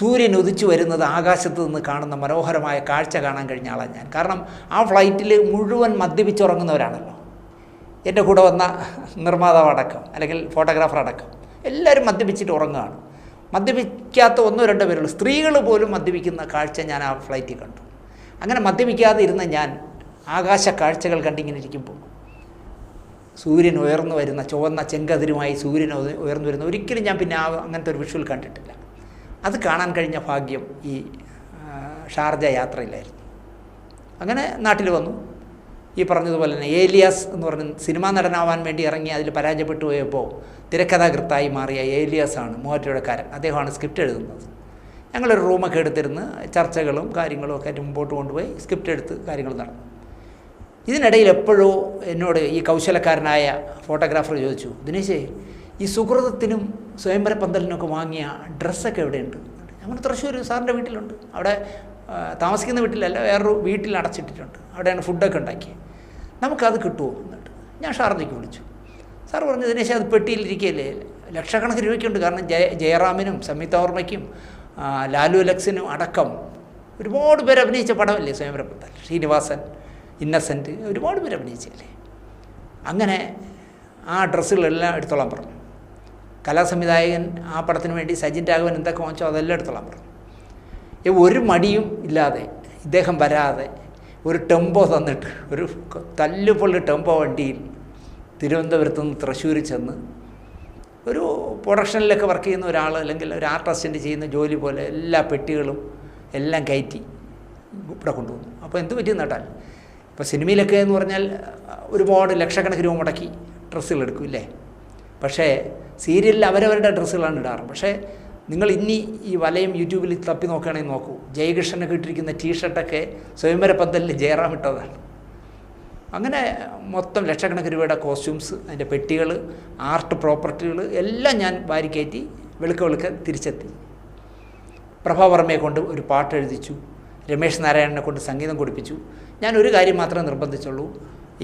സൂര്യൻ ഉദിച്ചു വരുന്നത് ആകാശത്ത് നിന്ന് കാണുന്ന മനോഹരമായ കാഴ്ച കാണാൻ കഴിഞ്ഞ ആളാണ് ഞാൻ. കാരണം ആ ഫ്ലൈറ്റിൽ മുഴുവൻ മദ്യപിച്ചുറങ്ങുന്നവരാണല്ലോ. എന്റെ കൂടെ വന്ന നിർമ്മാതാവ് അടക്കം അല്ലെങ്കിൽ ഫോട്ടോഗ്രാഫർ അടക്കം എല്ലാവരും മദ്യപിച്ചിട്ട് ഉറങ്ങുകയാണ്. മദ്യപിക്കാത്ത ഒന്നോ രണ്ടോ പേരുള്ളൂ സ്ത്രീകൾ പോലും മദ്യപിക്കുന്ന കാഴ്ച ഞാൻ ആ ഫ്ലൈറ്റിൽ കണ്ടു. അങ്ങനെ മദ്യപിക്കാതെ ഇരുന്ന ഞാൻ ആകാശ കാഴ്ചകൾ കണ്ടിങ്ങനെ ഇരിക്കുമ്പോൾ സൂര്യൻ ഉയർന്നു വരുന്ന ചുവന്ന ചെങ്കതിരുമായി സൂര്യൻ ഉയർന്നു വരുന്ന ഒരിക്കലും ഞാൻ പിന്നെ ആ അങ്ങനത്തെ ഒരു വിഷ്വൽ കണ്ടിട്ടില്ല. അത് കാണാൻ കഴിഞ്ഞ ഭാഗ്യം ഈ ഷാർജ യാത്രയിലായിരുന്നു. അങ്ങനെ നാട്ടിൽ വന്നു. ഈ പറഞ്ഞതുപോലെ തന്നെ ഏലിയാസ് എന്ന് പറഞ്ഞ സിനിമാ നടനാവാൻ വേണ്ടി ഇറങ്ങി അതിൽ പരാജയപ്പെട്ടു പോയപ്പോൾ തിരക്കഥാകൃത്തായി മാറിയ ഏലിയാസ് ആണ് മൂവാറ്റുപുഴക്കാരൻ അദ്ദേഹമാണ് സ്ക്രിപ്റ്റ് എഴുതുന്നത്. ഞങ്ങളൊരു റൂമൊക്കെ എടുത്തിരുന്ന് ചർച്ചകളും കാര്യങ്ങളും ഒക്കെ ആയിട്ട് മുമ്പോട്ട് കൊണ്ടുപോയി സ്ക്രിപ്റ്റ് എടുത്ത് കാര്യങ്ങൾ നടന്നു. ഇതിനിടയിൽ എപ്പോഴോ എന്നോട് ഈ കൗശലക്കാരനായ ഫോട്ടോഗ്രാഫർ ചോദിച്ചു ദിനേശേ ഈ സുഹൃതത്തിനും സ്വയംവര പന്തലിനൊക്കെ വാങ്ങിയ ഡ്രസ്സൊക്കെ എവിടെയുണ്ട്? അങ്ങനെ തൃശ്ശൂർ സാറിന്റെ വീട്ടിലുണ്ട്. അവിടെ താമസിക്കുന്ന വീട്ടിലല്ല വേറൊരു വീട്ടിൽ അടച്ചിട്ടിട്ടുണ്ട്. അവിടെയാണ് ഫുഡൊക്കെ ഉണ്ടാക്കിയത് നമുക്കത് കിട്ടുമോ എന്നിട്ട് ഞാൻ ഷാർജയ്ക്ക് വിളിച്ചു. സാർ പറഞ്ഞു ദിനേശ് അത് പെട്ടിയിലിരിക്കുകയല്ലേ ലക്ഷക്കണക്കിന് രൂപയ്ക്കുണ്ട്. കാരണം ജയ ജയറാമിനും സംയുക്ത വർമ്മയ്ക്കും ലാലു അലക്സിനും അടക്കം ഒരുപാട് പേര് അഭിനയിച്ച പടമല്ലേ സ്വയംവര പന്തൽ? ശ്രീനിവാസൻ ഇന്നസെന്റ് ഒരുപാട് പേര് അഭിനയിച്ചില്ലേ? അങ്ങനെ ആ ഡ്രസ്സുകളെല്ലാം എടുത്തോളാൻ പറഞ്ഞു. കലാസംവിധായകൻ ആ പടത്തിന് വേണ്ടി സജിൻ രാഘവൻ എന്തൊക്കെ വാങ്ങിച്ചോ അതെല്ലാം എടുത്തോളാൻ പറഞ്ഞു ഒരു മടിയും ഇല്ലാതെ ഇദ്ദേഹം വരാതെ ഒരു ടെമ്പോ തന്നിട്ട് ഒരു തല്ലുപൊള്ളി ടെമ്പോ വണ്ടിയിൽ തിരുവനന്തപുരത്ത് നിന്ന് തൃശ്ശൂർ ചെന്ന് ഒരു പ്രൊഡക്ഷനിലൊക്കെ വർക്ക് ചെയ്യുന്ന ഒരാൾ അല്ലെങ്കിൽ ഒരു ആർട്ടിസ്റ്റിന്റെ ചെയ്യുന്ന ജോലി പോലെ എല്ലാ പെട്ടികളും എല്ലാം കയറ്റി ഇവിടെ കൊണ്ടുവന്നു. അപ്പോൾ എന്ത് പറ്റിയെന്ന് കേട്ടാൽ ഇപ്പോൾ സിനിമയിലൊക്കെ എന്ന് പറഞ്ഞാൽ ഒരുപാട് ലക്ഷക്കണക്കിന് രൂപ മുടക്കി ഡ്രസ്സുകൾ എടുക്കും ഇല്ലേ? പക്ഷേ സീരിയലിൽ അവരവരുടെ ഡ്രസ്സുകളാണ് ഇടാറ്. പക്ഷേ നിങ്ങൾ ഇനി ഈ വലയം യൂട്യൂബിൽ തപ്പി നോക്കുകയാണെങ്കിൽ നോക്കൂ. ജയകൃഷ്ണനൊക്കെ ഇട്ടിരിക്കുന്ന ടീഷർട്ടൊക്കെ സ്വയംവര പന്തലിൽ ജയറാം ഇട്ടതാണ്. അങ്ങനെ മൊത്തം ലക്ഷക്കണക്കിന് രൂപയുടെ കോസ്റ്റ്യൂംസ് അതിന്റെ പെട്ടികൾ ആർട്ട് പ്രോപ്പർട്ടികൾ എല്ലാം ഞാൻ വാരിക്കയറ്റി വെളുക്ക വെളുക്ക തിരിച്ചെത്തി. പ്രഭാവർമ്മയെ കൊണ്ട് ഒരു പാട്ട് എഴുതിച്ചു. രമേശ് നാരായണനെ കൊണ്ട് സംഗീതം കൊടുപ്പിച്ചു. ഞാൻ ഒരു കാര്യം മാത്രമേ നിർബന്ധിച്ചുള്ളൂ.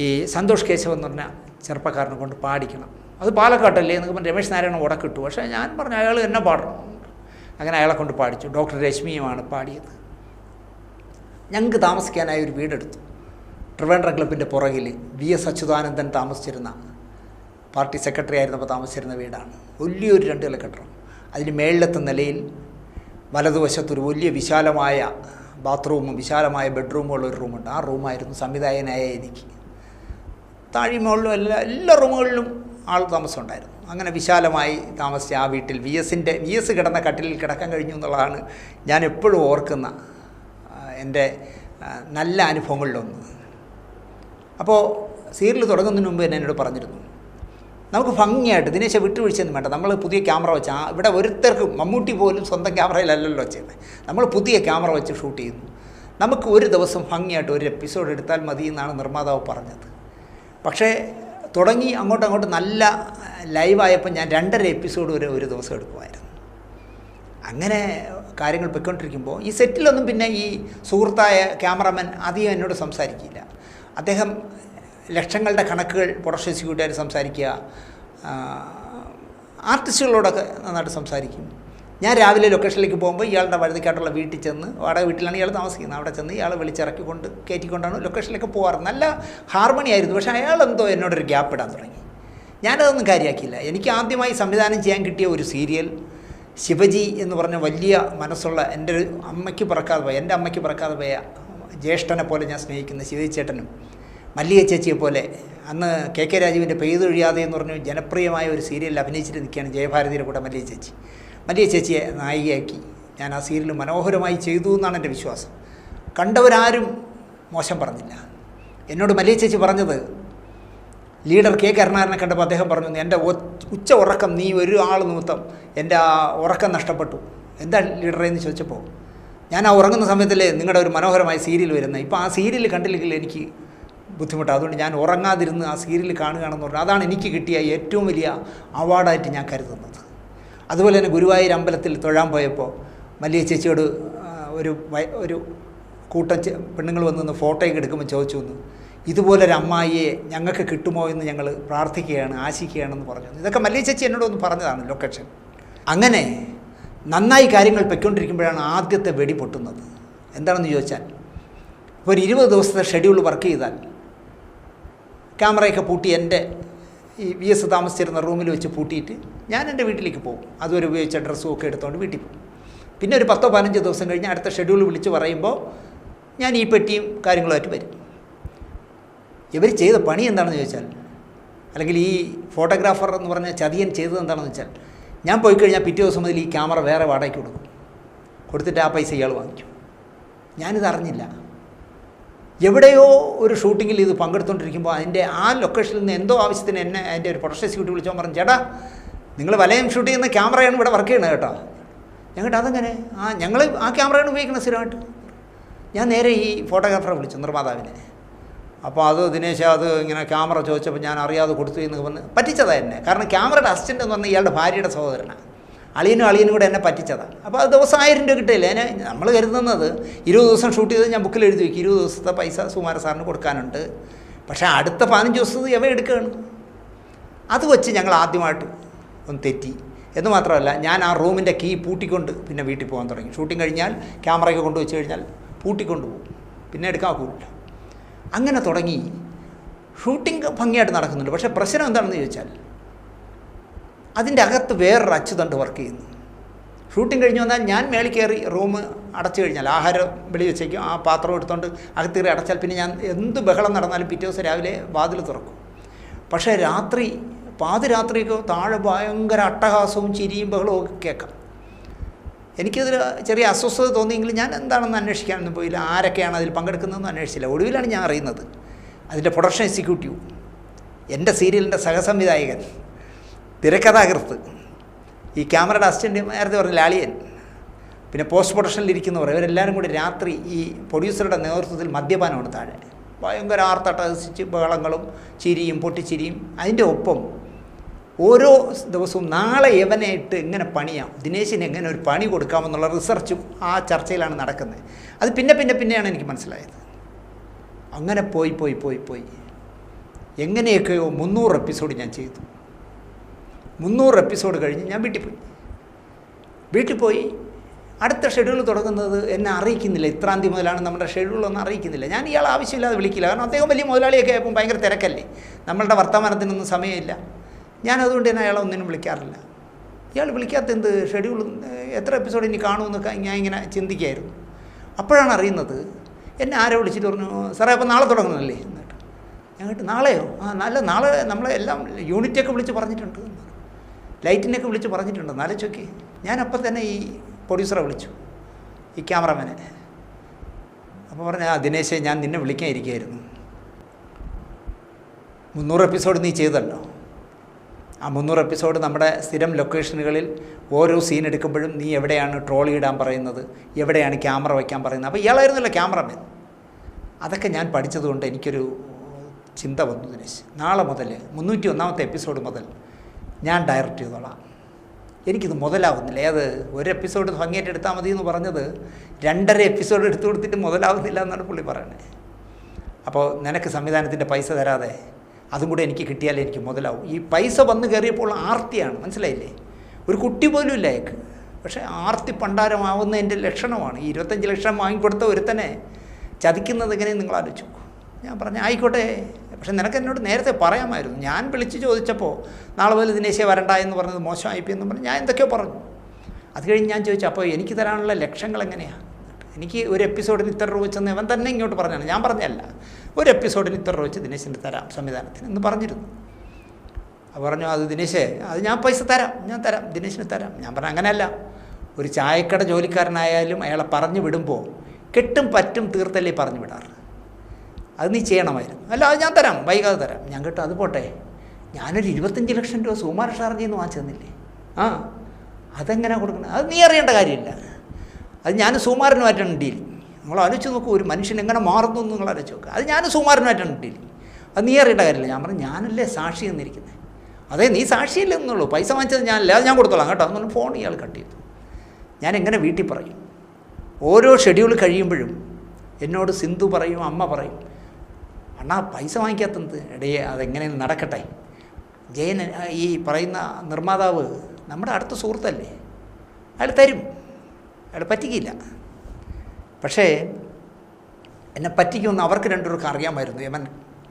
ഈ സന്തോഷ് കേശവ് എന്ന് പറഞ്ഞ ചെറുപ്പക്കാരനെ കൊണ്ട് പാടിക്കണം. അത് പാലക്കാട്ടല്ലേ എന്നൊക്കെ പറഞ്ഞ് രമേശ് നാരായണൻ ഉടക്കിട്ടു. പക്ഷേ ഞാൻ പറഞ്ഞു അയാൾ എന്നെ പാടണം. അങ്ങനെ അയാളെ കൊണ്ട് പാടിച്ചു. ഡോക്ടർ രശ്മിയുമാണ് പാടിയത്. ഞങ്ങൾക്ക് താമസിക്കാനായി ഒരു വീടെടുത്തു. ട്രിവാൻഡ്രം ക്ലബിന്റെ പുറകിൽ വി എസ് അച്യുതാനന്ദൻ താമസിച്ചിരുന്ന പാർട്ടി സെക്രട്ടറി ആയിരുന്നപ്പോൾ താമസിച്ചിരുന്ന വീടാണ്. വലിയൊരു രണ്ട് നില കെട്ടിടം. അതിന് മേളിലത്തെ നിലയിൽ വലതുവശത്തൊരു വലിയ വിശാലമായ ബാത്റൂമും വിശാലമായ ബെഡ്റൂമുള്ള ഒരു റൂമുണ്ട്. ആ റൂമായിരുന്നു സംവിധായകനായ എനിക്ക്. താഴെ മുകളിലും എല്ലാ എല്ലാ റൂമുകളിലും ആൾ താമസം ഉണ്ടായിരുന്നു അങ്ങനെ വിശാലമായി താമസിച്ച ആ വീട്ടിൽ വി എസിന്റെ വി എസ് കിടന്ന കട്ടിലിൽ കിടക്കാൻ കഴിഞ്ഞു എന്നുള്ളതാണ് ഞാൻ എപ്പോഴും ഓർക്കുന്ന എന്റെ നല്ല അനുഭവങ്ങളിലൊന്ന് അപ്പോൾ സീരിയൽ തുടങ്ങുന്നതിന് മുമ്പ് തന്നെ എന്നോട് പറഞ്ഞിരുന്നു നമുക്ക് ഭംഗിയായിട്ട് ദിനേശ വിട്ടുവീഴ്ചയൊന്നും വേണ്ട. നമ്മൾ പുതിയ ക്യാമറ വെച്ച് ഇവിടെ ഒരുത്തർക്കും മമ്മൂട്ടി പോലും സ്വന്തം ക്യാമറയിലല്ലല്ലോ ചെയ്യുന്നത് നമ്മൾ പുതിയ ക്യാമറ വെച്ച് ഷൂട്ട് ചെയ്യുന്നു. നമുക്ക് ഒരു ദിവസം ഭംഗിയായിട്ട് ഒരു എപ്പിസോഡ് എടുത്താൽ മതി എന്നാണ് നിർമ്മാതാവ് പറഞ്ഞത്. പക്ഷേ തുടങ്ങി അങ്ങോട്ടും അങ്ങോട്ടും നല്ല ലൈവായപ്പോൾ ഞാൻ രണ്ടര എപ്പിസോഡ് വരെ ഒരു ദിവസം എടുക്കുമായിരുന്നു. അങ്ങനെ കാര്യങ്ങൾ പൊയ്ക്കൊണ്ടിരിക്കുമ്പോൾ ഈ സെറ്റിലൊന്നും പിന്നെ ഈ സുഹൃത്തായ ക്യാമറമാൻ അധികം എന്നോട് സംസാരിക്കില്ല. അദ്ദേഹം ലക്ഷങ്ങളുടെ കണക്കുകൾ പ്രൊഡക്ഷൻ സംസാരിക്കുക ആർട്ടിസ്റ്റുകളോടൊക്കെ നന്നായിട്ട് സംസാരിക്കും. ഞാൻ രാവിലെ ലൊക്കേഷനിലേക്ക് പോകുമ്പോൾ ഇയാളുടെ വഴുതിക്കാട്ടുള്ള വീട്ടിൽ ചെന്ന് വാടക വീട്ടിലാണ് ഇയാൾ താമസിക്കുന്നത്. അവിടെ ചെന്ന് ഇയാളെ വിളിച്ചിറക്കിക്കൊണ്ട് കയറ്റിക്കൊണ്ടാണ് ലൊക്കേഷനിലേക്ക് പോകാറ്. നല്ല ഹാർമണി ആയിരുന്നു. പക്ഷേ അയാൾ എന്തോ എന്നോടൊരു ഗ്യാപ്പ് ഇടാൻ തുടങ്ങി. ഞാനതൊന്നും കാര്യമാക്കിയില്ല എനിക്ക് ആദ്യമായി സംവിധാനം ചെയ്യാൻ കിട്ടിയ ഒരു സീരിയൽ ശിവജി എന്ന് പറഞ്ഞ വലിയ മനസ്സുള്ള എന്റെ ഒരു അമ്മയ്ക്ക് പിറക്കാതെ പോയ എന്റെ അമ്മയ്ക്ക് പിറക്കാതെ പോയ ജ്യേഷ്ഠനെ പോലെ ഞാൻ സ്നേഹിക്കുന്ന ശിവജി ചേട്ടനും മല്ലിക ചേച്ചിയെ പോലെ അന്ന് കെ കെ രാജുവിന്റെ പെയ്തൊഴിയാതെ എന്ന് പറഞ്ഞു ജനപ്രിയമായ ഒരു സീരിയലിൽ അഭിനയിച്ചിട്ട് നിൽക്കുകയാണ് ജയഭാരതിയുടെ കൂടെ മല്ലിക ചേച്ചി. മല്ലിക ചേച്ചിയെ നായികയാക്കി. ഞാൻ ആ സീരിയൽ മനോഹരമായി ചെയ്തു എന്നാണ് എന്റെ വിശ്വാസം. കണ്ടവരാരും മോശം പറഞ്ഞില്ല. എന്നോട് മല്ലിയ ചേച്ചി പറഞ്ഞത് ലീഡർ കെ. കരുണാകരനെ കണ്ടപ്പോൾ അദ്ദേഹം പറഞ്ഞു എന്റെ ഉച്ച ഉറക്കം നീ ഒരു ആൾ നിമിത്തം എന്റെ ആ ഉറക്കം നഷ്ടപ്പെട്ടു. എന്താ ലീഡറെ എന്ന് ചോദിച്ചപ്പോൾ ഞാൻ ആ ഉറങ്ങുന്ന സമയത്തിൽ നിങ്ങളുടെ ഒരു മനോഹരമായ സീരിയൽ വരുന്നത്. ഇപ്പോൾ ആ സീരിയൽ കണ്ടില്ലെങ്കിൽ എനിക്ക് ബുദ്ധിമുട്ടാണ് അതുകൊണ്ട് ഞാൻ ഉറങ്ങാതിരുന്ന് ആ സീരിയൽ കാണുകയാണെന്ന് പറഞ്ഞു. അതാണ് എനിക്ക് കിട്ടിയ ഏറ്റവും വലിയ അവാർഡായിട്ട് ഞാൻ കരുതുന്നത്. അതുപോലെ തന്നെ ഗുരുവായൂർ അമ്പലത്തിൽ തൊഴാൻ പോയപ്പോൾ മല്ലിക ചേച്ചിയോട് ഒരു ഒരു കൂട്ടം പെണ്ണുങ്ങൾ വന്ന് നിന്ന് ഫോട്ടോയൊക്കെ എടുക്കുമ്പോൾ ചോദിച്ചു എന്ന് ഇതുപോലൊരു അമ്മായിയെ ഞങ്ങൾക്ക് കിട്ടുമോ എന്ന് ഞങ്ങൾ പ്രാർത്ഥിക്കുകയാണ് ആശിക്കുകയാണെന്ന് പറഞ്ഞു. ഇതൊക്കെ മല്ലിക ചേച്ചി എന്നോട് ഒന്ന് പറഞ്ഞതാണ് ലൊക്കേഷൻ. അങ്ങനെ നന്നായി കാര്യങ്ങൾ പൊയ്ക്കൊണ്ടിരിക്കുമ്പോഴാണ് ആദ്യത്തെ വെടി പൊട്ടുന്നത്. എന്താണെന്ന് ചോദിച്ചാൽ ഒരു ഇരുപത് ദിവസത്തെ ഷെഡ്യൂൾ വർക്ക് ചെയ്താൽ ക്യാമറയൊക്കെ പൂട്ടി എന്റെ ഈ വി എസ് താമസിച്ചിരുന്ന റൂമിൽ വെച്ച് പൂട്ടിയിട്ട് ഞാൻ എന്റെ വീട്ടിലേക്ക് പോകും. അതുവരെ ഉപയോഗിച്ച ഡ്രസ്സും ഒക്കെ എടുത്തുകൊണ്ട് വീട്ടിൽ പോകും. പിന്നെ ഒരു പത്തോ പതിനഞ്ചോ ദിവസം കഴിഞ്ഞ് അടുത്ത ഷെഡ്യൂൾ വിളിച്ച് പറയുമ്പോൾ ഞാൻ ഈ പെട്ടിയും കാര്യങ്ങളുമായിട്ട് വരും. ഇവർ ചെയ്ത പണി എന്താണെന്ന് ചോദിച്ചാൽ അല്ലെങ്കിൽ ഈ ഫോട്ടോഗ്രാഫർ എന്ന് പറഞ്ഞ ചതിയൻ ചെയ്തത് എന്താണെന്ന് വെച്ചാൽ ഞാൻ പോയി കഴിഞ്ഞാൽ പിറ്റേ ദിവസം മുതൽ ഈ ക്യാമറ വേറെ വാടകയ്ക്ക് കൊടുക്കും. കൊടുത്തിട്ട് ആ പൈസ ഇയാൾ വാങ്ങിക്കും. ഞാനിത് അറിഞ്ഞില്ല. എവിടെയോ ഒരു ഷൂട്ടിങ്ങിൽ ഇത് പങ്കെടുത്തുകൊണ്ടിരിക്കുമ്പോൾ അതിന്റെ ആ ലൊക്കേഷനിൽ നിന്ന് എന്തോ ആവശ്യത്തിന് എന്നെ അതിന്റെ ഒരു പ്രൊഡക്ഷൻ എക്സിക്യൂട്ടീവ് വിളിച്ചോ പറഞ്ഞു ചേട്ടാ നിങ്ങൾ വലയം ഷൂട്ട് ചെയ്യുന്ന ക്യാമറയാണ് ഇവിടെ വർക്ക് ചെയ്യണത് കേട്ടോ. ഞങ്ങളുടെ അതെങ്ങനെ? ആ ഞങ്ങൾ ആ ക്യാമറയാണ് ഉപയോഗിക്കുന്നത് സ്ഥിരമായിട്ട്. ഞാൻ നേരെ ഈ ഫോട്ടോഗ്രാഫറെ വിളിച്ചു നിർമ്മാതാവിനെ. അപ്പോൾ അത് ദിനേശ് അത് ഇങ്ങനെ ക്യാമറ ചോദിച്ചപ്പോൾ ഞാൻ അറിയാതെ കൊടുത്തു എന്ന് പറഞ്ഞ് എന്നെ. കാരണം ക്യാമറയുടെ അസിസ്റ്റന്റ് എന്ന് പറഞ്ഞാൽ ഇയാളുടെ ഭാര്യയുടെ സഹോദരനാണ് അളിയനും അളിയനും കൂടെ എന്നെ പറ്റിച്ചതാണ് അപ്പോൾ അത് ദിവസം ആയിരം രൂപ കിട്ടില്ല? എന്നെ നമ്മൾ കരുതുന്നത് ഇരുപത് ദിവസം ഷൂട്ട് ചെയ്ത് ഞാൻ ബുക്കിൽ എഴുതി വയ്ക്കും ഇരുപത് ദിവസത്തെ പൈസ സുമാര സാറിന് കൊടുക്കാനുണ്ട്. പക്ഷേ അടുത്ത പതിനഞ്ച് ദിവസത്ത് എവ എടുക്കുകയാണ്? അത് വെച്ച് ഞങ്ങൾ ആദ്യമായിട്ട് ഒന്ന് തെറ്റി. എന്ന് മാത്രമല്ല ഞാൻ ആ റൂമിന്റെ കീ പൂട്ടിക്കൊണ്ട് പിന്നെ വീട്ടിൽ പോകാൻ തുടങ്ങി. ഷൂട്ടിംഗ് കഴിഞ്ഞാൽ ക്യാമറയൊക്കെ കൊണ്ട് വെച്ച് കഴിഞ്ഞാൽ പൂട്ടിക്കൊണ്ട് പോകും. പിന്നെ എടുക്കാൻ പോകില്ല അങ്ങനെ തുടങ്ങി. ഷൂട്ടിംഗ് ഭംഗിയായിട്ട് നടക്കുന്നുണ്ട്. പക്ഷേ പ്രശ്നം എന്താണെന്ന് ചോദിച്ചാൽ അതിന്റെ അകത്ത് വേറൊരു അച്ചുതണ്ട് വർക്ക് ചെയ്യുന്നു. ഷൂട്ടിംഗ് കഴിഞ്ഞ് വന്നാൽ ഞാൻ മേളിൽ കയറി റൂം അടച്ചു കഴിഞ്ഞാൽ ആഹാരം വെളി വെച്ചേക്കും. ആ പാത്രം എടുത്തുകൊണ്ട് അകത്ത് കയറി അടച്ചാൽ പിന്നെ ഞാൻ എന്ത് ബഹളം നടന്നാലും പിറ്റേ ദിവസം രാവിലെ വാതിൽ തുറക്കും. പക്ഷേ രാത്രി പാതിരാത്രിയൊക്കെ താഴെ ഭയങ്കര അട്ടഹാസവും ചിരിയും ബഹളവും ഒക്കെ കേൾക്കാം. എനിക്കതിൽ ചെറിയ അസ്വസ്ഥത തോന്നിയെങ്കിലും ഞാൻ എന്താണെന്ന് അന്വേഷിക്കാനൊന്നും പോയില്ല. ആരൊക്കെയാണ് അതിൽ പങ്കെടുക്കുന്നതെന്ന് അന്വേഷിച്ചില്ല. ഒടുവിലാണ് ഞാൻ അറിയുന്നത്. അതിന്റെ പ്രൊഡക്ഷൻ എക്സിക്യൂട്ടീവ് എന്റെ സീരിയലിന്റെ സഹസംവിധായകൻ. തിരക്കഥാകൃത്ത്. ഈ ക്യാമറയുടെ അസിസ്റ്റന്റ് നേരത്തെ പറഞ്ഞ ലാളിയൻ പിന്നെ പോസ്റ്റ് പ്രൊഡക്ഷനിൽ ഇരിക്കുന്നവർ ഇവരെല്ലാവരും കൂടി രാത്രി ഈ പ്രൊഡ്യൂസറുടെ നേതൃത്വത്തിൽ മദ്യപാനമാണ് താഴെ. ഭയങ്കര ആർത്തട്ടഹസിച്ച് ബഹളങ്ങളും ചിരിയും പൊട്ടിച്ചിരിയും. അതിന്റെ ഒപ്പം ഓരോ ദിവസവും നാളെ എവനെ ഇട്ട് എങ്ങനെ പണിയാം ദിനേശിന് എങ്ങനെ ഒരു പണി കൊടുക്കാമെന്നുള്ള റിസർച്ചും ആ ചർച്ചയിലാണ് നടക്കുന്നത്. അത് പിന്നെ പിന്നെ പിന്നെയാണ് എനിക്ക് മനസ്സിലായത്. അങ്ങനെ പോയി പോയി പോയി പോയി. എങ്ങനെയൊക്കെയോ മുന്നൂറ് എപ്പിസോഡ് ഞാൻ ചെയ്തു. മുന്നൂറ് എപ്പിസോഡ് കഴിഞ്ഞ് ഞാൻ വീട്ടിൽ പോയി. വീട്ടിൽ പോയി. അടുത്ത ഷെഡ്യൂൾ തുടങ്ങുന്നത് എന്നെ അറിയിക്കുന്നില്ല. ഇത്രാം തീയതി മുതലാണ് നമ്മുടെ ഷെഡ്യൂളൊന്നും അറിയിക്കുന്നില്ല. ഞാൻ ഇയാൾ ആവശ്യമില്ലാതെ വിളിക്കില്ല. കാരണം അദ്ദേഹം വലിയ മുതലാളിയൊക്കെ ആയപ്പോൾ ഭയങ്കര തിരക്കല്ലേ? നമ്മളുടെ വർത്തമാനത്തിനൊന്നും സമയമില്ല. ഞാൻ അതുകൊണ്ട് തന്നെ അയാളെ ഒന്നിനും വിളിക്കാറില്ല. ഇയാൾ വിളിക്കാത്ത എന്ത് ഷെഡ്യൂൾ? എത്ര എപ്പിസോഡ് ഇനി കാണുമെന്നൊക്കെ ഞാൻ ഇങ്ങനെ ചിന്തിക്കായിരുന്നു. അപ്പോഴാണ് അറിയുന്നത് എന്നെ ആരെ വിളിച്ചിട്ട് പറഞ്ഞു സാറേ അപ്പോൾ നാളെ തുടങ്ങുന്നല്ലേ എന്നിട്ട് ഞാൻ നാളെയോ? ആ നല്ല നാളെ നമ്മളെ എല്ലാം യൂണിറ്റൊക്കെ വിളിച്ച് പറഞ്ഞിട്ടുണ്ട്. ലൈറ്റിനൊക്കെ വിളിച്ച് പറഞ്ഞിട്ടുണ്ട്. നാളെ ചോക്കി ഞാൻ അപ്പം തന്നെ ഈ പ്രൊഡ്യൂസറെ വിളിച്ചു. ഈ ക്യാമറമാനെ അപ്പോൾ പറഞ്ഞു ആ ദിനേശേ ഞാൻ നിന്നെ വിളിക്കാൻ ഇരിക്കുകയായിരുന്നു മുന്നൂറ് എപ്പിസോഡ് നീ ചെയ്തല്ലോ. ആ മുന്നൂറ് എപ്പിസോഡ് നമ്മുടെ സ്ഥിരം ലൊക്കേഷനുകളിൽ ഓരോ സീൻ എടുക്കുമ്പോഴും നീ എവിടെയാണ് ട്രോളി ഇടാൻ പറയുന്നത്? എവിടെയാണ് ക്യാമറ വയ്ക്കാൻ പറയുന്നത്? അപ്പോൾ ഇയാളായിരുന്നല്ലോ ക്യാമറമാൻ അതൊക്കെ ഞാൻ പഠിച്ചതുകൊണ്ട് എനിക്കൊരു ചിന്ത വന്നു ദിനേശ്. നാളെ മുതൽ മുന്നൂറ്റി ഒന്നാമത്തെ എപ്പിസോഡ് മുതൽ ഞാൻ ഡയറക്റ്റ് ചെയ്തോളാം. എനിക്കിത് മുതലാവുന്നില്ല. ഏത് ഒരു എപ്പിസോഡ് ഭംഗിയായിട്ട് എടുത്താൽ മതി എന്ന് പറഞ്ഞത് രണ്ടര എപ്പിസോഡ് എടുത്തു കൊടുത്തിട്ട് മുതലാവുന്നില്ല എന്നാണ് പുള്ളി പറയുന്നത്. അപ്പോൾ നിനക്ക് സംവിധാനത്തിന്റെ പൈസ തരാതെ അതും കൂടെ എനിക്ക് കിട്ടിയാലേ എനിക്ക് മുതലാവും. ഈ പൈസ വന്ന് കയറിയപ്പോൾ ആർത്തിയാണ് മനസ്സിലായില്ലേ? ഒരു കുട്ടി പോലും ഇല്ല അയക്ക് പക്ഷേ ആർത്തി പണ്ടാരമാവുന്നതിന്റെ ലക്ഷണമാണ്. ഈ ഇരുപത്തഞ്ച് ലക്ഷം വാങ്ങിക്കൊടുത്ത ഒരുത്തനെ ചതിക്കുന്നത് എങ്ങനെയും നിങ്ങൾ ആലോചിച്ചു ഞാൻ പറഞ്ഞു ആയിക്കോട്ടെ പക്ഷെ നിനക്ക് എന്നോട് നേരത്തെ പറയാമായിരുന്നു. ഞാൻ വിളിച്ച് ചോദിച്ചപ്പോൾ നാളെ മുതൽ ദിനേശേ വരണ്ട എന്ന് പറഞ്ഞത് മോശമായിപ്പോയി എന്ന് പറഞ്ഞു ഞാൻ എന്തൊക്കെയോ പറഞ്ഞു. അത് കഴിഞ്ഞ് ഞാൻ ചോദിച്ചു അപ്പോൾ എനിക്ക് തരാനുള്ള ലക്ഷങ്ങൾ എങ്ങനെയാണ് എനിക്ക് ഒരു എപ്പിസോഡിന് ഇത്ര രൂപ വെച്ചെന്ന് അവൻ തന്നെ ഇങ്ങോട്ട് പറഞ്ഞാണ്. ഞാൻ പറഞ്ഞല്ല ഒരു എപ്പിസോഡിന് ഇത്ര രൂപ വെച്ച് ദിനേശിന് തരാം സംവിധാനത്തിന് എന്ന് പറഞ്ഞിരുന്നു. പറഞ്ഞു അത് ദിനേശേ അത് ഞാൻ പൈസ തരാം ഞാൻ തരാം ദിനേശിന് തരാം. ഞാൻ പറഞ്ഞു അങ്ങനെയല്ല. ഒരു ചായക്കട ജോലിക്കാരനായാലും അയാളെ പറഞ്ഞു വിടുമ്പോൾ കെട്ടും പറ്റും തീർത്തല്ലേ പറഞ്ഞു വിടാറ്? അത് നീ ചെയ്യണമായിരുന്നു. അല്ല അത് ഞാൻ തരാം വൈകാതെ തരാം. ഞാൻ കേട്ടോ അത് പോട്ടെ. ഞാനൊരു ഇരുപത്തഞ്ച് ലക്ഷം രൂപ സുമാർ ഷാർജ് നിന്ന് വാങ്ങിച്ചു തന്നില്ലേ? ആ അതെങ്ങനെ കൊടുക്കണം? അത് നീ അറിയേണ്ട കാര്യമില്ല. അത് ഞാൻ സുമാരനുമായിട്ടാണ് ഡീൽ നിങ്ങൾ ആലോചിച്ച് നോക്കൂ ഒരു മനുഷ്യൻ എങ്ങനെ മാറുന്നു എന്ന് നിങ്ങൾ ആലോചിച്ച് നോക്കുക അത് ഞാൻ സുമാരനുമായിട്ടാണ് ഡീൽ അത് നീ അറിയേണ്ട കാര്യമില്ല. ഞാൻ പറഞ്ഞു ഞാനല്ലേ സാക്ഷി എന്നിരിക്കുന്നത് അതെ നീ സാക്ഷിയല്ലേ എന്നുള്ളൂ. പൈസ വാങ്ങിച്ചത് ഞാനല്ല അത് ഞാൻ കൊടുത്തോളാം കേട്ടോ. അതൊന്നും ഫോൺ ഇയാൾ കട്ട് ചെയ്തു ഞാൻ എങ്ങനെ വീട്ടിൽ പറയും? ഓരോ ഷെഡ്യൂൾ കഴിയുമ്പോഴും എന്നോട് സിന്ധു പറയും അമ്മ പറയും അണ്ണാ പൈസ വാങ്ങിക്കാത്തത്? ഇടയെ അതെങ്ങനെ നടക്കട്ടെ? ജയൻ ഈ പറയുന്ന നിർമ്മാതാവ് നമ്മുടെ അടുത്ത സുഹൃത്തല്ലേ? അയാൾ തരും. അയാൾ പറ്റിക്കില്ല. പക്ഷേ എന്നെ പറ്റിക്കുമെന്ന് അവർക്ക് രണ്ടുപേർക്കും അറിയാമായിരുന്നു. ഇവൻ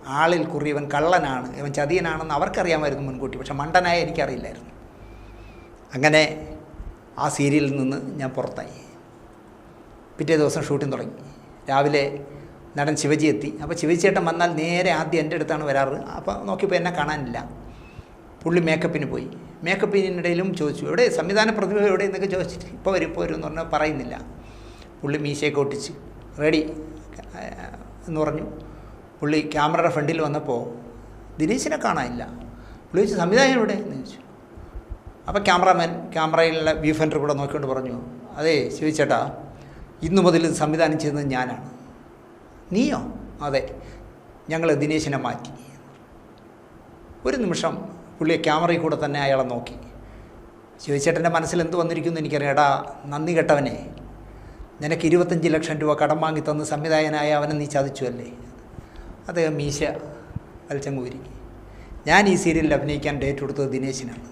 ആളിൽ കുറി ഇവൻ കള്ളനാണ് ഇവൻ ചതിയനാണെന്ന് അവർക്കറിയാമായിരുന്നു മുൻകൂട്ടി. പക്ഷെ മണ്ടനായ എനിക്കറിയില്ലായിരുന്നു. അങ്ങനെ ആ സീരിയലിൽ നിന്ന് ഞാൻ പുറത്തായി. പിറ്റേ ദിവസം ഷൂട്ടിംഗ് തുടങ്ങി. രാവിലെ നടൻ ശിവജി എത്തി. അപ്പോൾ ശിവജി ചേട്ടൻ വന്നാൽ നേരെ ആദ്യം എന്റെ അടുത്താണ് വരാറ്. അപ്പോൾ നോക്കിയപ്പോൾ എന്നെ കാണാനില്ല. പുള്ളി മേക്കപ്പിന് പോയി. മേക്കപ്പിനിടയിലും ചോദിച്ചു എവിടെ? സംവിധാന പ്രതിഭ എവിടെ? എന്നൊക്കെ ചോദിച്ചിട്ട് ഇപ്പോൾ വരും ഇപ്പോൾ വരും എന്ന് പറഞ്ഞാൽ പറയുന്നില്ല. പുള്ളി മീശയൊക്കെ ഒട്ടിച്ച് റെഡി എന്ന് പറഞ്ഞു. പുള്ളി ക്യാമറയുടെ ഫ്രണ്ടിൽ വന്നപ്പോൾ ദിനേശിനെ കാണാനില്ല. പുള്ളി ചോദിച്ചു സംവിധായകൻ എവിടെ? എന്ന് ചോദിച്ചു. അപ്പോൾ ക്യാമറാമാൻ ക്യാമറയിലുള്ള വ്യൂ ഫെൻഡർ കൂടെ നോക്കിക്കൊണ്ട് പറഞ്ഞു അതേ ശിവചേട്ടാ ഇന്നു മുതൽ സംവിധാനം ചെയ്യുന്നത് ഞാനാണ്. നീയോ? അതെ. ഞങ്ങൾ ദിനേശിനെ മാറ്റി. ഒരു നിമിഷം പുള്ളിയെ ക്യാമറയിൽ കൂടെ തന്നെ അയാളെ നോക്കി. ശിവചേട്ടന്റെ മനസ്സിൽ എന്ത് വന്നിരിക്കുന്നു എനിക്കറിയാം. എടാ നന്ദി കെട്ടവനെ. നിനക്ക് ഇരുപത്തഞ്ച് ലക്ഷം രൂപ കടം വാങ്ങി തന്ന് സംവിധായകനായ അവനെ നീ ചതിച്ചു അല്ലേ അദ്ദേഹം മീശ വലിച്ചങ്ങൂരി ഞാൻ ഈ സീരിയലിൽ അഭിനയിക്കാൻ ഡേറ്റ് കൊടുത്തത് ദിനേശിനാണ്.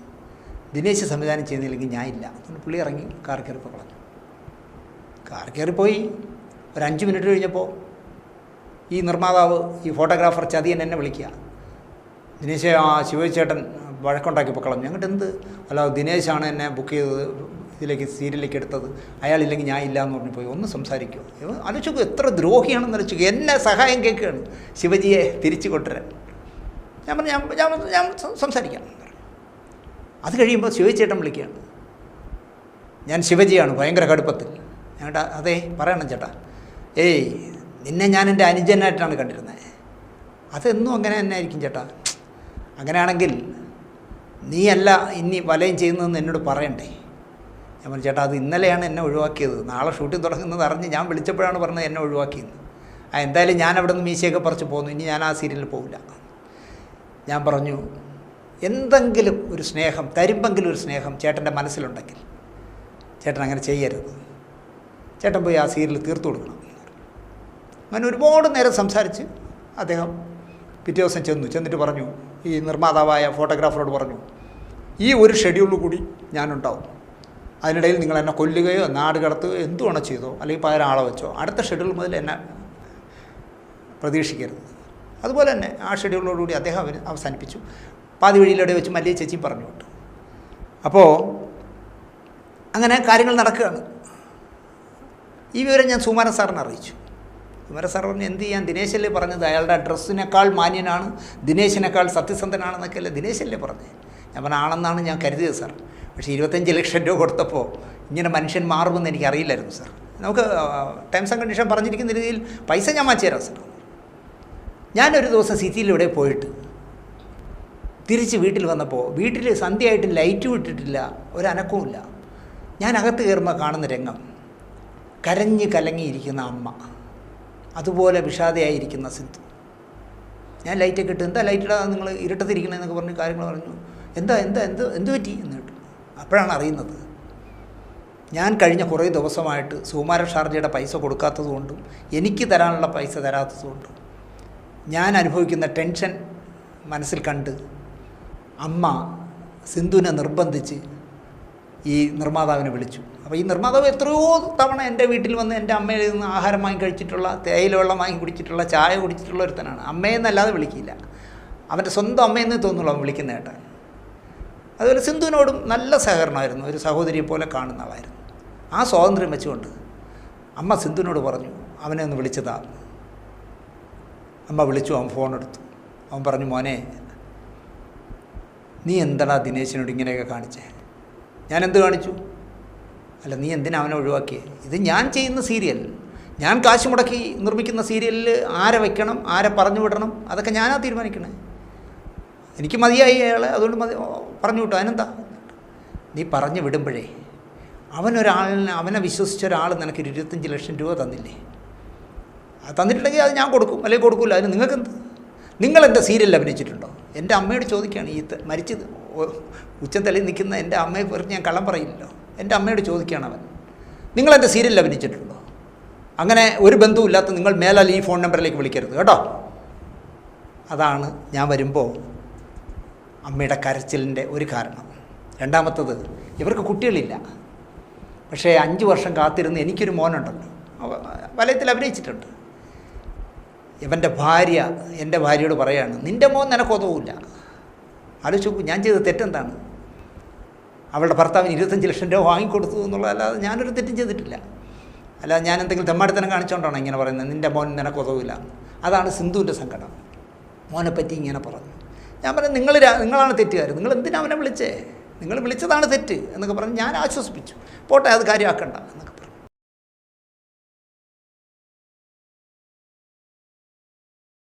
ദിനേശ് സംവിധാനം ചെയ്യുന്നില്ലെങ്കിൽ ഞാൻ ഇല്ല അതുകൊണ്ട് പുള്ളി ഇറങ്ങി കാർ കയറിപ്പോൾ കളഞ്ഞു കാർ കയറിപ്പോയി. ഒരു അഞ്ച് മിനിറ്റ് കഴിഞ്ഞപ്പോൾ ഈ നിർമ്മാതാവ് ഈ ഫോട്ടോഗ്രാഫർ ചതിയൻ എന്നെ വിളിക്കുക. ദിനേശ് ആ ശിവചേട്ടൻ വഴക്കുണ്ടാക്കിപ്പോൾ കളഞ്ഞു. ഞങ്ങൾക്ക് എന്ത്? അല്ല ദിനേശാണ് എന്നെ ബുക്ക് ചെയ്തത് ഇതിലേക്ക് സീരിയലിലേക്ക് എടുത്തത്. അയാളില്ലെങ്കിൽ ഞാൻ ഇല്ല എന്ന് പറഞ്ഞു പോയി. ഒന്ന് സംസാരിക്കുക ആലോചിച്ചു എത്ര ദ്രോഹിയാണെന്ന് അലച്ചു എന്നെ സഹായം കേൾക്കുകയാണ്. ശിവജിയെ തിരിച്ചു കൊണ്ടുവരാൻ. ഞാൻ പറഞ്ഞു ഞാൻ ഞാൻ ഞാൻ സംസാരിക്കാം അത് കഴിയുമ്പോൾ ശിവചേട്ടൻ വിളിക്കുകയാണ്. ഞാൻ ശിവജിയാണ് ഭയങ്കര കടുപ്പത്തിൽ. ഞങ്ങളുടെ അതെ പറയണം ചേട്ടാ. ഏയ് നിന്നെ ഞാൻ എന്റെ അനുജനായിട്ടാണ് കണ്ടിരുന്നത് അതെന്നും അങ്ങനെ തന്നെ ആയിരിക്കും ചേട്ടാ. അങ്ങനെയാണെങ്കിൽ നീയല്ല ഇനി വലയം ചെയ്യുന്നതെന്ന് എന്നോട് പറയണ്ടേ? ഞാൻ പറഞ്ഞു ചേട്ടാ അത് ഇന്നലെയാണ് എന്നെ ഒഴിവാക്കിയത്. നാളെ ഷൂട്ടിംഗ് തുടങ്ങുന്നത് അറിഞ്ഞ് ഞാൻ വിളിച്ചപ്പോഴാണ് പറഞ്ഞത് എന്നെ ഒഴിവാക്കിയത് ആ എന്തായാലും ഞാൻ അവിടെ നിന്ന് മീശയൊക്കെ പറിച്ച് പോന്നു. ഇനി ഞാൻ ആ സീരിയലിൽ പോകില്ല ഞാൻ പറഞ്ഞു എന്തെങ്കിലും ഒരു സ്നേഹം തരുമ്പെങ്കിലും ഒരു സ്നേഹം ചേട്ടന്റെ മനസ്സിലുണ്ടെങ്കിൽ ചേട്ടൻ അങ്ങനെ ചെയ്യരുത്. ചേട്ടൻ പോയി ആ സീരിയൽ തീർത്തു കൊടുക്കണം. അങ്ങനെ ഒരുപാട് നേരം സംസാരിച്ച് അദ്ദേഹം പിറ്റേ ദിവസം ചെന്നു. ചെന്നിട്ട് പറഞ്ഞു ഈ നിർമ്മാതാവായ ഫോട്ടോഗ്രാഫറോട് പറഞ്ഞു ഈ ഒരു ഷെഡ്യൂളിൽ കൂടി ഞാനുണ്ടാവും. അതിനിടയിൽ നിങ്ങൾ എന്നെ കൊല്ലുകയോ നാട് കടത്തുകയോ എന്തുവാണോ ചെയ്തോ അല്ലെങ്കിൽ പകരം ആളെ വെച്ചോ അടുത്ത ഷെഡ്യൂൾ മുതൽ എന്നെ പ്രതീക്ഷിക്കരുത്. അതുപോലെ തന്നെ ആ ഷെഡ്യൂളോടുകൂടി അദ്ദേഹം അവർ അവസാനിപ്പിച്ചു. പാതി വഴിയിലൂടെ വെച്ച് മല്ലിയ ചേച്ചി പറഞ്ഞു വിട്ടു. അപ്പോൾ അങ്ങനെ കാര്യങ്ങൾ നടക്കുകയാണ്. ഈ വിവരം ഞാൻ സുമാരൻ സാറിനെ അറിയിച്ചു. പറഞ്ഞു എന്ത് ചെയ്യാൻ? ദിനേശല്ലേ പറഞ്ഞത്. അയാളുടെ ഡ്രസ്സിനേക്കാൾ മാന്യനാണ് ദിനേശിനേക്കാൾ സത്യസന്ധനാണെന്നൊക്കെയല്ലേ ദിനേശല്ലേ പറഞ്ഞത്. ഞാൻ പറഞ്ഞ ആണെന്നാണ് ഞാൻ കരുതിയത് സാർ. പക്ഷേ ഇരുപത്തഞ്ച് ലക്ഷം രൂപ കൊടുത്തപ്പോൾ ഇങ്ങനെ മനുഷ്യൻ മാറുമെന്ന് എനിക്ക് അറിയില്ലായിരുന്നു സാർ. നമുക്ക് ടൈംസ് ആൻഡ് കണ്ടീഷൻ പറഞ്ഞിരിക്കുന്ന രീതിയിൽ പൈസ ഞാൻ മാറ്റി തരാം സാർ. ഞാനൊരു ദിവസം സിറ്റിയിലൂടെ പോയിട്ട് തിരിച്ച് വീട്ടിൽ വന്നപ്പോൾ വീട്ടിൽ സന്ധ്യയായിട്ട് ലൈറ്റ് വിട്ടിട്ടില്ല ഒരനക്കവുമില്ല. ഞാൻ അകത്ത് കയറുമ്പോൾ കാണുന്ന രംഗം. കരഞ്ഞ് കലങ്ങിയിരിക്കുന്ന അമ്മ. അതുപോലെ വിഷാദയായിരിക്കുന്ന സിന്ധു. ഞാൻ ലൈറ്റൊക്കെ ഇട്ട് എന്താ ലൈറ്റ് ഇടാതെ നിങ്ങൾ ഇരുട്ടത്തിരിക്കണമെന്നൊക്കെ പറഞ്ഞ് കാര്യങ്ങൾ പറഞ്ഞു. എന്താ എന്താ എന്ത് എന്ത് പറ്റി? എന്ന് കേട്ടു. അപ്പോഴാണ് അറിയുന്നത് ഞാൻ കഴിഞ്ഞ കുറേ ദിവസമായിട്ട് സുകുമാര ഷാർജയുടെ പൈസ കൊടുക്കാത്തതുകൊണ്ടും എനിക്ക് തരാനുള്ള പൈസ തരാത്തതുകൊണ്ടും ഞാൻ അനുഭവിക്കുന്ന ടെൻഷൻ മനസ്സിൽ കണ്ട് അമ്മ സിന്ധുവിനെ നിർബന്ധിച്ച് ഈ നിർമ്മാതാവിനെ വിളിച്ചു. അപ്പോൾ ഈ നിർമ്മാതാവ് എത്രയോ തവണ എന്റെ വീട്ടിൽ വന്ന് എന്റെ അമ്മയിൽ നിന്ന് ആഹാരം വാങ്ങി കഴിച്ചിട്ടുള്ള തേയില വെള്ളം വാങ്ങി കുടിച്ചിട്ടുള്ള ചായ കുടിച്ചിട്ടുള്ള ഒരുത്തനാണ്. അമ്മയെന്നല്ലാതെ വിളിക്കില്ല. അവന്റെ സ്വന്തം അമ്മയെന്ന് തോന്നുള്ളൂ അവൻ വിളിക്കുന്ന കേട്ടാൻ അതുപോലെ സിന്ധുവിനോടും നല്ല സഹകരണമായിരുന്നു. ഒരു സഹോദരിയെ പോലെ കാണുന്ന ആളായിരുന്നു. ആ സ്വാതന്ത്ര്യം വെച്ചുകൊണ്ട് അമ്മ സിന്ധുവിനോട് പറഞ്ഞു അവനെ ഒന്ന് വിളിച്ചതാ. അമ്മ വിളിച്ചു അവൻ ഫോൺ എടുത്തു. അവൻ പറഞ്ഞു മോനെ നീ എന്താടാ ദിനേശിനോട് ഇങ്ങനെയൊക്കെ കാണിച്ചേ? ഞാൻ എന്ത് കാണിച്ചു? അല്ല നീ എന്തിനാ അവനെ ഒഴിവാക്കിയത് ഇത് ഞാൻ ചെയ്യുന്ന സീരിയൽ. ഞാൻ കാശ് മുടക്കി നിർമ്മിക്കുന്ന സീരിയലിൽ ആരെ വയ്ക്കണം ആരെ പറഞ്ഞു വിടണം അതൊക്കെ ഞാനാ തീരുമാനിക്കണേ. എനിക്ക് മതിയായി അയാളെ അതുകൊണ്ട് മതി പറഞ്ഞു വിട്ടു അതിനെന്താ? നീ പറഞ്ഞു വിടുമ്പോഴേ അവനൊരാളിനെ അവനെ വിശ്വസിച്ച ഒരാൾ നിനക്ക് ഇരുപത്തഞ്ച് ലക്ഷം രൂപ തന്നില്ലേ? അത് തന്നിട്ടുണ്ടെങ്കിൽ അത് ഞാൻ കൊടുക്കും അല്ലെങ്കിൽ കൊടുക്കില്ല അതിന് നിങ്ങൾക്കെന്ത്? നിങ്ങൾ എന്റെ സീരിയലിൽ അഭിനയിച്ചിട്ടുണ്ടോ? എന്റെ അമ്മയോട് ചോദിക്കുകയാണ് ഈ മരിച്ചത് ഉച്ച ഉച്ചത്തലയിൽ നിൽക്കുന്ന എന്റെ അമ്മയെ കുറിച്ച് ഞാൻ കള്ളം പറയില്ലല്ലോ. എന്റെ അമ്മയോട് ചോദിക്കുകയാണ് അവൻ. നിങ്ങൾ എന്റെ സീരിയലിൽ അഭിനയിച്ചിട്ടുണ്ടോ? അങ്ങനെ ഒരു ബന്ധവുമില്ലാത്ത നിങ്ങൾ മേലാൽ ഈ ഫോൺ നമ്പറിലേക്ക് വിളിക്കരുത് കേട്ടോ. അതാണ് ഞാൻ വരുമ്പോൾ അമ്മയുടെ കരച്ചിലിന്റെ ഒരു കാരണം. രണ്ടാമത്തത് ഇവർക്ക് കുട്ടികളില്ല. പക്ഷേ അഞ്ച് വർഷം കാത്തിരുന്ന് എനിക്കൊരു മോനുണ്ടല്ലോ. വലയത്തിൽ അഭിനയിച്ചിട്ടുണ്ട്. ഇവന്റെ ഭാര്യ എന്റെ ഭാര്യയോട് പറയാണ് നിന്റെ മോൻ നിനക്ക് ഉതവില്ല ആലോചിച്ച് ഞാൻ ചെയ്ത തെറ്റെന്താണ്? അവളുടെ ഭർത്താവിന് ഇരുപത്തഞ്ച് ലക്ഷം രൂപ വാങ്ങിക്കൊടുത്തു എന്നുള്ളതല്ലാതെ ഞാനൊരു തെറ്റും ചെയ്തിട്ടില്ല. അല്ലാതെ ഞാൻ എന്തെങ്കിലും തെമ്മാടിത്തനം കാണിച്ചുകൊണ്ടാണ് ഇങ്ങനെ പറയുന്നത്? നിന്റെ മോൻ നിനക്ക് ഉതവില്ല. അതാണ് സിന്ധുവിന്റെ സങ്കടം. മോനെപ്പറ്റി പറ്റി ഇങ്ങനെ പറഞ്ഞു. ഞാൻ പറഞ്ഞു നിങ്ങൾ നിങ്ങളാണ് തെറ്റുകാർ നിങ്ങൾ എന്തിനാ അവനെ വിളിച്ചേ? നിങ്ങൾ വിളിച്ചതാണ് തെറ്റ് എന്നൊക്കെ പറഞ്ഞ് ഞാൻ ആശ്വസിപ്പിച്ചു. പോട്ടെ അത് കാര്യമാക്കണ്ട എന്നൊക്കെ